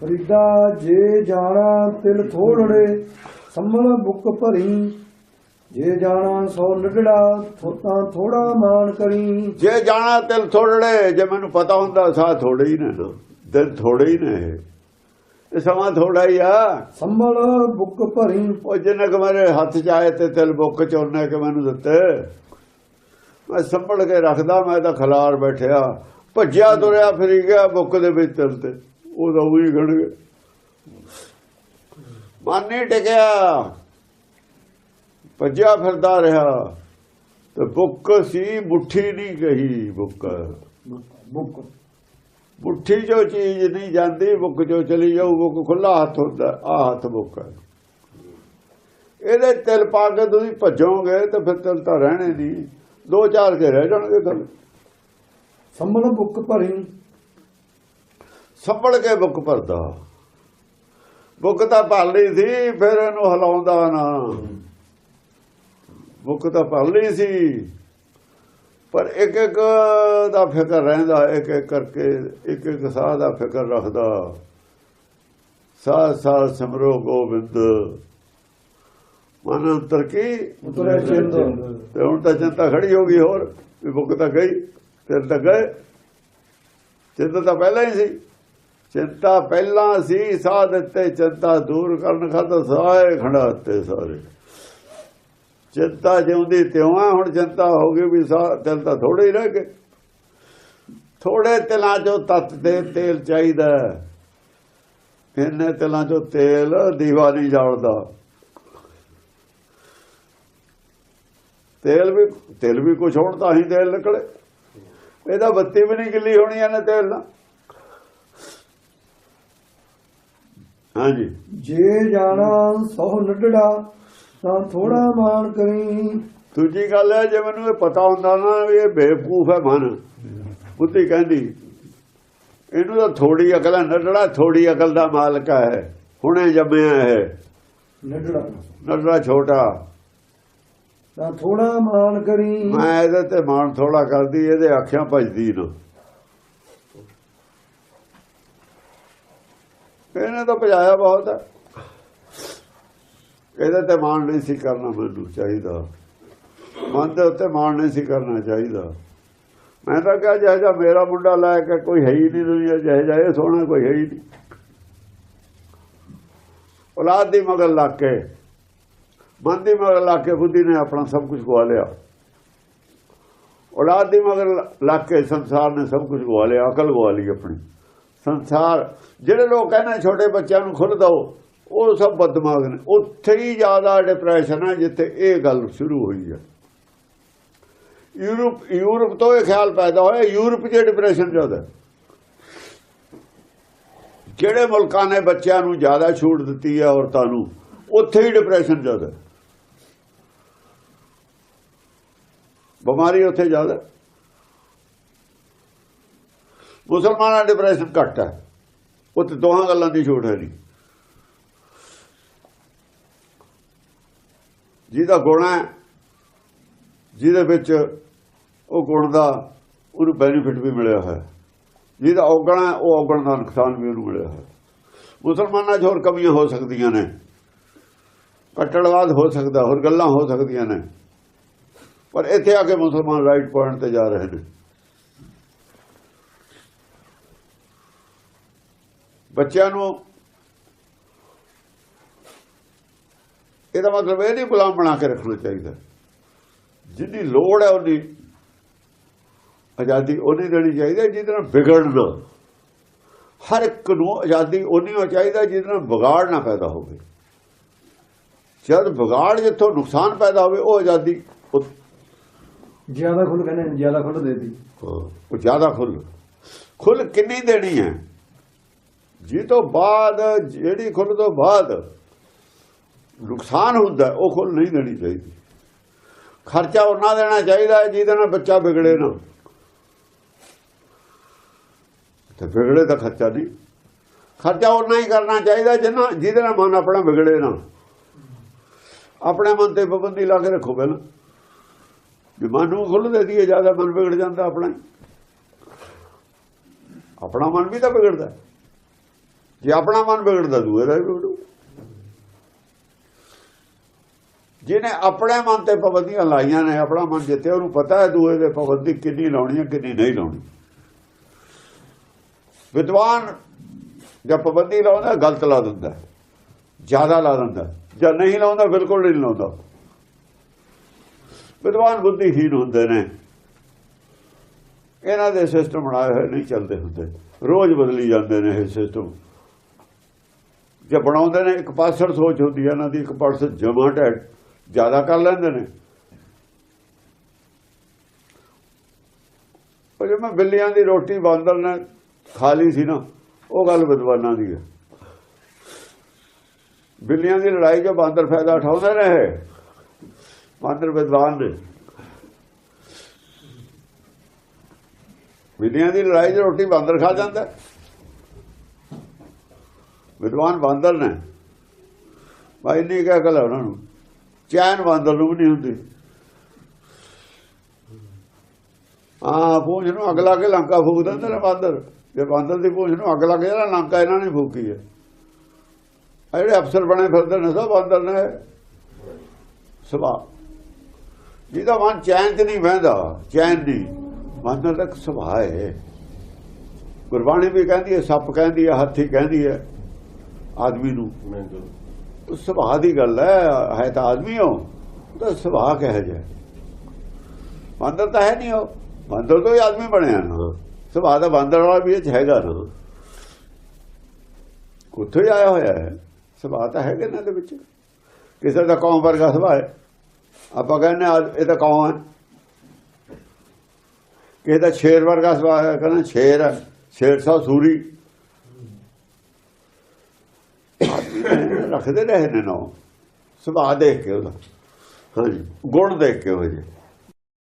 ਫਰੀਦਾ ਜੇ ਜਾਣਾ ਤਿਲ ਥੋੜੜੇ ਸੰਮਲ ਬੁੱਕ ਭਰੀ। ਜੇ ਜਾਣਾ ਸੋ ਨਿਗੜਾ ਥੋਤਾ ਥੋੜਾ ਮਾਨ ਕਰੀ। ਜੇ ਜਾਣਾ ਤਿਲ ਥੋੜੜੇ ਜੇ ਮੈਨੂੰ ਪਤਾ ਹੁੰਦਾ ਸਾਹ ਥੋੜੇ ਹੀ ਨੇ ਨਾ ਦਿਨ ਥੋੜੇ ਹੀ ਨੇ ਇਹ। ਸਮਾਂ ਥੋੜਾ ਹੀ ਆ। ਸੰਮਲ ਬੁੱਕ ਭਰੀ। ਉਹ ਜਿੰਨੇ ਕਿ ਮੇਰੇ ਹੱਥ ਚ ਆਏ ਤੇ ਤਿਲ ਬੁੱਕ ਚ ਉਹਨੇ ਕਿ ਮੈਨੂੰ ਦਿੱਤੇ। ਮੈਂ ਸੰਭਲ ਕੇ ਰੱਖਦਾ ਮੈਂ ਤਾਂ ਖਲਾਰ ਬੈਠਿਆ। ਭੱਜਿਆ ਤੁਰਿਆ ਫਿਰੀ ਗਿਆ ਬੁੱਕ ਦੇ ਵਿੱਚ ਤਿਲ ਤੇ। ਉਹ ਤਾਂ ਉਹੀ ਗਣ ਗਏ। ਮਨ ਨਹੀਂ ਟਿਕਿਆ। ਭੱਜਿਆ ਫਿਰਦਾ ਰਿਹਾ। ਤੇ ਬੁੱਕ ਸੀ ਮੁੱਠੀ ਨਹੀਂ ਗਈ ਬੁੱਕ। ਬੁੱਕ। ਮੁੱਠੀ ਜੋ ਚੀਜ਼ ਨਹੀਂ ਜਾਂਦੀ ਬੁੱਕ ਜੋ ਚਲੀ ਜਾਊ ਬੁੱਕ ਖੁੱਲਾ ਹੱਥ ਹੁੰਦਾ ਆ ਹੱਥ ਬੁੱਕ ਇਹਦੇ ਤਿਲ ਪਾ ਕੇ ਤੁਸੀਂ ਭੱਜੋਗੇ ਤੇ ਫਿਰ ਤਿਲ ਤਾਂ ਰਹਿਣੇ ਨਹੀਂ। ਦੋ ਚਾਰ ਕੇ ਰਹਿ ਜਾਣਗੇ ਤਿਲ ਸੰਮਲ ਬੁੱਕ ਭਰੀ। ਸੰਭਲ ਕੇ ਬੁੱਕ ਭਰਦਾ। ਬੁੱਕ ਤਾਂ ਭਰ ਲਈ ਸੀ ਫਿਰ ਇਹਨੂੰ ਹਿਲਾਉਂਦਾ ਨਾ। ਬੁੱਕ ਤਾਂ ਭਰ ਲਈ ਸੀ। ਪਰ ਇੱਕ ਇੱਕ ਦਾ ਫਿਕਰ ਰਹਿੰਦਾ ਇੱਕ ਇੱਕ ਕਰਕੇ ਇੱਕ ਇੱਕ ਸਾਹ ਦਾ ਫਿਕਰ ਰੱਖਦਾ। ਸਾਹ ਸਾਹ ਸਿਮਰੋ ਗੋਬਿੰਦ। ਮਨ ਅੰਤਰ ਕੀ? ਉਤਰੇ ਚਿੰਦ ਤੇ ਹੁਣ ਤਾਂ ਚਿੰਤਾ ਖੜੀ ਹੋ ਗਈ ਹੋਰ ਵੀ ਬੁੱਕ ਤਾਂ ਗਈ ਤੇਰੇ ਤਾਂ ਗਏ। ਚਿੰਤਾ ਤਾਂ ਪਹਿਲਾਂ ਹੀ ਸੀ। ਚਿੰਤਾ ਪਹਿਲਾਂ ਸੀ ਸਾਹ ਦਿੱਤੇ ਚਿੰਤਾ ਦੂਰ ਕਰਨ ਖਾਤਰ ਸਾਰੇ ਖੜਾਤੇ ਸਾਰੇ। ਚਿੰਤਾ ਜਿਉਂਦੀ ਤਿਉਂ ਹੁਣ ਚਿੰਤਾ ਹੋ ਗਈ ਵੀ ਸਾਹ ਤਿਲ ਤਾਂ ਥੋੜੇ ਹੀ ਰਹਿ ਗਏ। ਥੋੜੇ ਤਿਲਾਂ ਚੋਂ ਤੱਤ ਦੇ ਤੇਲ ਚਾਹੀਦਾ ਹੈ। ਇੰਨੇ ਤਿਲਾਂ ਚੋਂ ਤੇਲ ਦੀਵਾ ਨਹੀਂ ਜਾਲਦਾ। ਤੇਲ ਵੀ ਤੇਲ ਵੀ ਕੁਛ ਹੋਣ ਤਾਂ ਹੀ ਤੇਲ ਨਿਕਲੇ। ਇਹਦਾ ਬੱਤੀ ਵੀ ਨਹੀਂ ਗਿੱਲੀ ਹੋਣੀ ਇਹਨੇ ਤੇਲ ਨਾਲ। ਹਾਂਜੀ। ਜੇ ਜਾਣਾ ਸੋ ਨਿਗੜਾ ਤਾਂ ਥੋੜਾ ਮਾਨ ਕਰੀ। ਦੂਜੀ ਗੱਲ ਹੈ ਜੇ ਮੈਨੂੰ ਇਹ ਪਤਾ ਹੁੰਦਾ ਨਾ ਵੀ ਇਹ ਬੇਵਕੂਫ ਹੈ ਮਨ ਬੁੱਧੀ ਕਹਿੰਦੀ ਇਹਨੂੰ ਤਾਂ ਥੋੜੀ ਅਕਲ ਹੈ ਨਡੜਾ ਥੋੜੀ ਅਕਲ ਦਾ ਮਾਲਕ ਹੈ ਹੁਣੇ ਜੰਮਿਆ ਹੈ ਨਿਗੜਾ ਨਡੜਾ ਛੋਟਾ। ਤਾਂ ਥੋੜਾ ਮਾਨ ਕਰੀ। ਮੈਂ ਇਹਦੇ ਤੇ ਮਾਣ ਥੋੜਾ ਕਰਦੀ ਇਹਦੇ ਅੱਖਾਂ ਭਜਦੀ ਨਾ। ਇਹਨੇ ਤਾਂ ਭਜਾਇਆ ਬਹੁਤ ਹੈ। ਇਹਦੇ ਤੇ ਮਾਣ ਨਹੀਂ ਸੀ ਕਰਨਾ ਮੈਨੂੰ ਚਾਹੀਦਾ। ਮਨ ਦੇ ਉੱਤੇ ਮਾਣ ਨਹੀਂ ਸੀ ਕਰਨਾ ਚਾਹੀਦਾ। ਮੈਂ ਤਾਂ ਕਿਹਾ, ਜਿਹੋ ਜਿਹਾ ਮੇਰਾ ਮੁੰਡਾ ਲੈ ਕੇ ਕੋਈ ਹੈ ਹੀ ਨਹੀਂ ਦੁਨੀਆ ਜਿਹੋ ਜਿਹਾ ਇਹ ਸੋਹਣਾ ਕੋਈ ਹੈ ਹੀ ਨਹੀਂ। ਔਲਾਦ ਦੀ ਮਗਰ ਲੱਗ ਕੇ, ਮਨ ਦੀ ਮਗਰ ਲੱਗ ਕੇ ਬੁੱਧੀ ਨੇ ਆਪਣਾ ਸਭ ਕੁਝ ਗਵਾ ਲਿਆ। ਔਲਾਦ ਦੀ ਮਗਰ ਲੱਗ ਕੇ ਸੰਸਾਰ ਨੇ ਸਭ ਕੁਝ ਗਵਾ ਲਿਆ, ਅਕਲ ਗਵਾ ਲਈ ਆਪਣੀ। ਸੰਸਾਰ, ਜਿਹੜੇ ਲੋਕ ਕਹਿੰਦੇ ਛੋਟੇ ਬੱਚਿਆਂ ਨੂੰ ਖੁੱਲ੍ਹ ਦਓ, ਉਹ ਸਭ ਬਦਮਾਗ ਨੇ। ਉੱਥੇ ਹੀ ਜ਼ਿਆਦਾ ਡਿਪਰੈਸ਼ਨ ਹੈ ਜਿੱਥੇ ਇਹ ਗੱਲ ਸ਼ੁਰੂ ਹੋਈ ਹੈ ਯੂਰਪ ਯੂਰਪ ਤੋਂ ਇਹ ਖਿਆਲ ਪੈਦਾ ਹੋਇਆ, ਯੂਰਪ 'ਚ ਡਿਪਰੈਸ਼ਨ ਜ਼ਿਆਦਾ ਹੈ। ਜਿਹੜੇ ਮੁਲਕਾਂ ਨੇ ਬੱਚਿਆਂ ਨੂੰ ਜ਼ਿਆਦਾ ਛੂਟ ਦਿੱਤੀ ਹੈ ਔਰਤਾਂ ਨੂੰ, ਉੱਥੇ ਹੀ ਡਿਪਰੈਸ਼ਨ ਜ਼ਿਆਦਾ ਬਿਮਾਰੀ ਉੱਥੇ ਜ਼ਿਆਦਾ ਮੁਸਲਮਾਨਾਂ ਡਿਪਰੈਸ਼ਨ ਘੱਟ ਹੈ। ਉੱਥੇ ਦੋਹਾਂ ਗੱਲਾਂ ਦੀ ਛੋਟ ਹੈ ਨਹੀਂ। ਜਿਹਦਾ ਗੁਣ ਹੈ, ਜਿਹਦੇ ਵਿੱਚ ਉਹ ਗੁਣ ਦਾ ਉਹਨੂੰ ਬੈਨੀਫਿਟ ਵੀ ਮਿਲਿਆ ਹੈ। ਜਿਹਦਾ ਔਗਣ ਹੈ, ਉਹ ਔਗਣ ਦਾ ਨੁਕਸਾਨ ਵੀ ਉਹਨੂੰ ਮਿਲਿਆ ਹੈ। ਮੁਸਲਮਾਨਾਂ 'ਚ ਹੋਰ ਕਮੀਆਂ ਹੋ ਸਕਦੀਆਂ ਨੇ। ਕੱਟੜਵਾਦ ਹੋ ਸਕਦਾ, ਹੋਰ ਗੱਲਾਂ ਹੋ ਸਕਦੀਆਂ ਨੇ। ਪਰ ਇੱਥੇ ਆ ਕੇ ਮੁਸਲਮਾਨ ਰਾਈਟ ਪੁਆਇੰਟ ਤੇ ਜਾ ਰਹੇ ਨੇ। ਬੱਚਿਆਂ ਨੂੰ ਇਹਦਾ ਮਤਲਬ ਇਹ ਨਹੀਂ ਗੁਲਾਮ ਬਣਾ ਕੇ ਰੱਖਣਾ ਚਾਹੀਦਾ। ਜਿੰਨੀ ਲੋੜ ਹੈ ਉਹਦੀ ਆਜ਼ਾਦੀ ਉਹਨੀ ਦੇਣੀ ਚਾਹੀਦੀ ਜਿਹਦੇ ਨਾਲ ਵਿਗੜਨਾ ਹਰ ਇੱਕ ਨੂੰ ਆਜ਼ਾਦੀ ਉਹਨੀ ਹੋ ਚਾਹੀਦਾ ਜਿਹਦੇ ਨਾਲ ਵਿਗਾੜ ਨਾ ਪੈਦਾ ਹੋਵੇ। ਜਦ ਵਿਗਾੜ ਜਿੱਥੋਂ ਨੁਕਸਾਨ ਪੈਦਾ ਹੋਵੇ ਉਹ ਆਜ਼ਾਦੀ ਜ਼ਿਆਦਾ ਖੁੱਲ ਕਹਿੰਦੇ ਜ਼ਿਆਦਾ ਖੁੱਲ ਦੇਦੀ ਉਹ ਜ਼ਿਆਦਾ ਖੁੱਲ ਖੁੱਲ ਕਿੰਨੀ ਦੇਣੀ ਹੈ? ਜੀ ਤੋਂ ਬਾਅਦ, ਜਿਹੜੀ ਖੁੱਲ ਤੋਂ ਬਾਅਦ ਨੁਕਸਾਨ ਹੁੰਦਾ, ਉਹ ਖੁੱਲ ਨਹੀਂ ਦੇਣੀ ਚਾਹੀਦੀ। ਖਰਚਾ ਉਹਨਾਂ ਦੇਣਾ ਚਾਹੀਦਾ, ਜਿਹਦੇ ਨਾਲ ਬੱਚਾ ਵਿਗੜੇ ਨਾ। ਤੇ ਵਿਗੜੇ ਦਾ ਖਰਚਾ ਨਹੀਂ। ਖਰਚਾ ਉਹਨਾਂ ਹੀ ਕਰਨਾ ਚਾਹੀਦਾ, ਜਿੰਨਾ ਜਿਹਦੇ ਨਾਲ ਮਨ ਆਪਣਾ ਵਿਗੜੇ ਨਾ। ਆਪਣੇ ਮਨ ਤੇ ਪਾਬੰਦੀ ਲਾ ਕੇ ਰੱਖੋ ਪਹਿਲਾਂ। ਜੇ ਮਨ ਨੂੰ ਖੁੱਲ੍ਹ ਦੇ ਦਈਏ, ਜ਼ਿਆਦਾ ਮਨ ਵਿਗੜ ਜਾਂਦਾ ਆਪਣਾ ਹੀ। ਆਪਣਾ ਮਨ ਵੀ ਤਾਂ ਵਿਗੜਦਾ। ਜੇ ਆਪਣਾ ਮਨ ਵਿਗੜਦਾ ਦੂਏ ਦਾ ਵੀ ਵਿਗੜੂ। ਜਿਹਨੇ ਆਪਣੇ ਮਨ ਤੇ ਪਾਬੰਦੀਆਂ ਲਾਈਆਂ ਨੇ, ਆਪਣਾ ਮਨ ਜਿੱਤੇ ਉਹਨੂੰ ਪਤਾ ਹੈ ਦੂਏ ਦੇ ਪਾਬੰਦੀ ਕਿੰਨੀ ਲਾਉਣੀ ਹੈ, ਕਿੰਨੀ ਨਹੀਂ ਲਾਉਣੀ। ਵਿਦਵਾਨ ਜਦ ਪਾਬੰਦੀ ਲਾਉਂਦਾ, ਗਲਤ ਲਾ ਦਿੰਦਾ ਜ਼ਿਆਦਾ ਲਾ ਦਿੰਦਾ ਜਾਂ ਨਹੀਂ ਲਾਉਂਦਾ, ਬਿਲਕੁਲ ਨਹੀਂ ਲਾਉਂਦਾ। ਵਿਦਵਾਨ ਬੁੱਧੀਹੀਨ ਹੁੰਦੇ ਨੇ। ਇਹਨਾਂ ਦੇ ਸਿਸਟਮ ਬਣਾਏ ਹੋਏ ਨਹੀਂ ਚੱਲਦੇ ਹੁੰਦੇ। ਰੋਜ਼ ਬਦਲੀ ਜਾਂਦੇ ਨੇ ਇਹ ਸਿਸਟਮ ਜੇ ਬਣਾਉਂਦੇ ਨੇ, ਇੱਕ ਪਾਸੜ ਸੋਚ ਹੁੰਦੀ ਹੈ, ਇਹਨਾਂ ਦੀ ਇੱਕ ਪਾਸੜ ਜਮਾ ਟੈਟ ਜ਼ਿਆਦਾ ਕਰ ਲੈਂਦੇ ਨੇ। ਪਰ ਜੇ ਮੈਂ ਬਿੱਲੀਆਂ ਦੀ ਰੋਟੀ ਬਾਂਦਰ ਨੇ ਖਾ ਲਈ ਸੀ ਨਾ, ਉਹ ਗੱਲ ਵਿਦਵਾਨਾਂ ਦੀ ਹੈ। ਬਿੱਲੀਆਂ ਦੀ ਲੜਾਈ ਜੋ ਬਾਂਦਰ ਫਾਇਦਾ ਉਠਾਉਂਦੇ ਨੇ ਇਹ, ਬਾਂਦਰ ਵਿਦਵਾਨ ਨੇ। ਬਿੱਲੀਆਂ ਦੀ ਲੜਾਈ 'ਚ ਰੋਟੀ ਬਾਂਦਰ ਖਾ ਜਾਂਦਾ। ਵਿਦਵਾਨ ਬਾਂਦਰ ਨੇ। ਭਾਈ ਨਹੀਂ ਕਹਿ ਕਲਾ ਉਹਨਾਂ ਨੂੰ। ਚੈਨ ਬਾਂਦਰ ਨੂੰ ਵੀ ਨਹੀਂ ਹੁੰਦੀ। ਹਾਂ ਪੂੰਛ ਨੂੰ ਅੱਗ ਲਾ ਕੇ ਲੰਕਾ ਫੂਕ ਦਿੰਦੇ ਨੇ ਬਾਂਦਰ ਜੇ ਬਾਂਦਰ ਦੀ ਪੂੰਛ ਨੂੰ ਅੱਗ ਕੇ ਜਿਹੜਾ ਲੰਕਾ ਇਹਨਾਂ ਨੇ ਫੂਕੀ ਹੈ। ਜਿਹੜੇ ਅਫਸਰ ਬਣੇ ਫਿਰਦੇ ਨੇ, ਸਭ ਬਾਂਦਰ ਨੇ। ਸੁਭਾਅ ਜਿਹਦਾ ਮਨ ਚੈਨ ਚ ਨਹੀਂ ਬਹਿੰਦਾ ਚੈਨ ਨਹੀਂ। ਬਾਂਦਰ ਦਾ ਸੁਭਾਅ ਹੈ। ਗੁਰਬਾਣੀ ਵੀ ਕਹਿੰਦੀ ਹੈ, ਸੱਪ ਕਹਿੰਦੀ ਹੈ, ਹਾਥੀ ਕਹਿੰਦੀ ਹੈ। ਆਦਮੀ ਨੂੰ। ਉਹ ਸੁਭਾਅ ਦੀ ਗੱਲ ਹੈ ਹੈ ਤਾਂ ਆਦਮੀ ਹੋ ਉਹਦਾ ਸੁਭਾਅ ਕਿਹੋ ਹੈ? ਬਾਂਦਰ ਤਾਂ ਹੈ ਨਹੀਂ ਉਹ। ਬਾਂਦਰ ਤੋਂ ਹੀ ਆਦਮੀ ਬਣਿਆ। ਨਾ ਸੁਭਾਅ ਦਾ ਬਾਂਦਰ ਵਾਲਾ ਵੀ ਇਹ ਹੈਗਾ ਨਾ। ਉੱਥੋਂ ਹੀ ਆਇਆ ਹੋਇਆ ਹੈ। ਸੁਭਾਅ ਤਾਂ ਹੈਗਾ ਇਹਨਾਂ ਦੇ ਵਿੱਚ। ਕਿਸੇ ਦਾ ਕੌਮ ਵਰਗਾ ਸੁਭਾਅ ਹੈ। ਆਪਾਂ ਕਹਿੰਦੇ ਇਹ ਤਾਂ ਕੌਮ ਹੈ। ਕਿਸੇ ਦਾ ਸ਼ੇਰ ਵਰਗਾ ਸੁਭਾਅ ਹੈ ਕਹਿੰਦੇ ਸ਼ੇਰ ਹੈ। ਸ਼ੇਰ ਸਾ ਸੂਰੀ। ਆਦਮੀ ਨੇ ਰੱਖਦੇ ਰਹੇ ਨੇ ਨਾ। ਸੁਭਾਅ ਦੇਖ ਕੇ ਉਹਦਾ। ਹਾਂਜੀ, ਗੁਣ ਦੇਖ ਕੇ ਉਹ ਜੇ